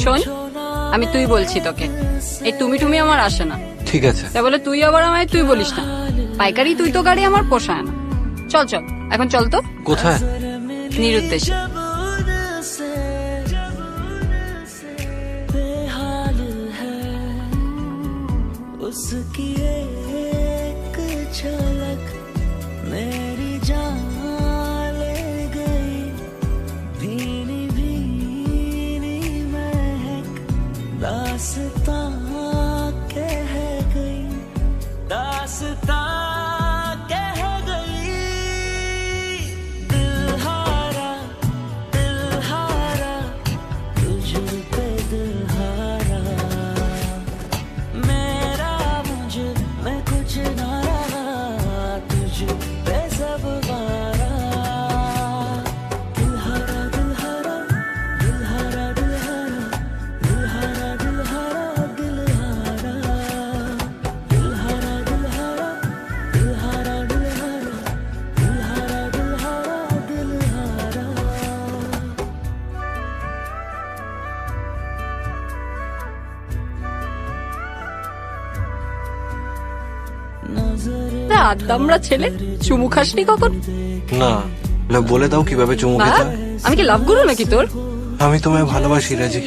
শোন আমি তুই বলছি তোকে এই তুমি তুমি আমার আসে না ঠিক আছে তা বলে তুই আবার আমায় তুই বলিস না পাইকারি তুই তো গাড়ি আমার পোষায় না চল চল এখন চল তো কোথায় নিরুদ্দেশে उसकी दासता कह गई दासता তা আদ্দামরা ছেলে চুমু খাসনি কখন? না না, বলে দাও কীভাবে চুমু খেতে আমি কি লাভ গুরু নাকি তোর? আমি তোমায় ভালোবাসি রাজি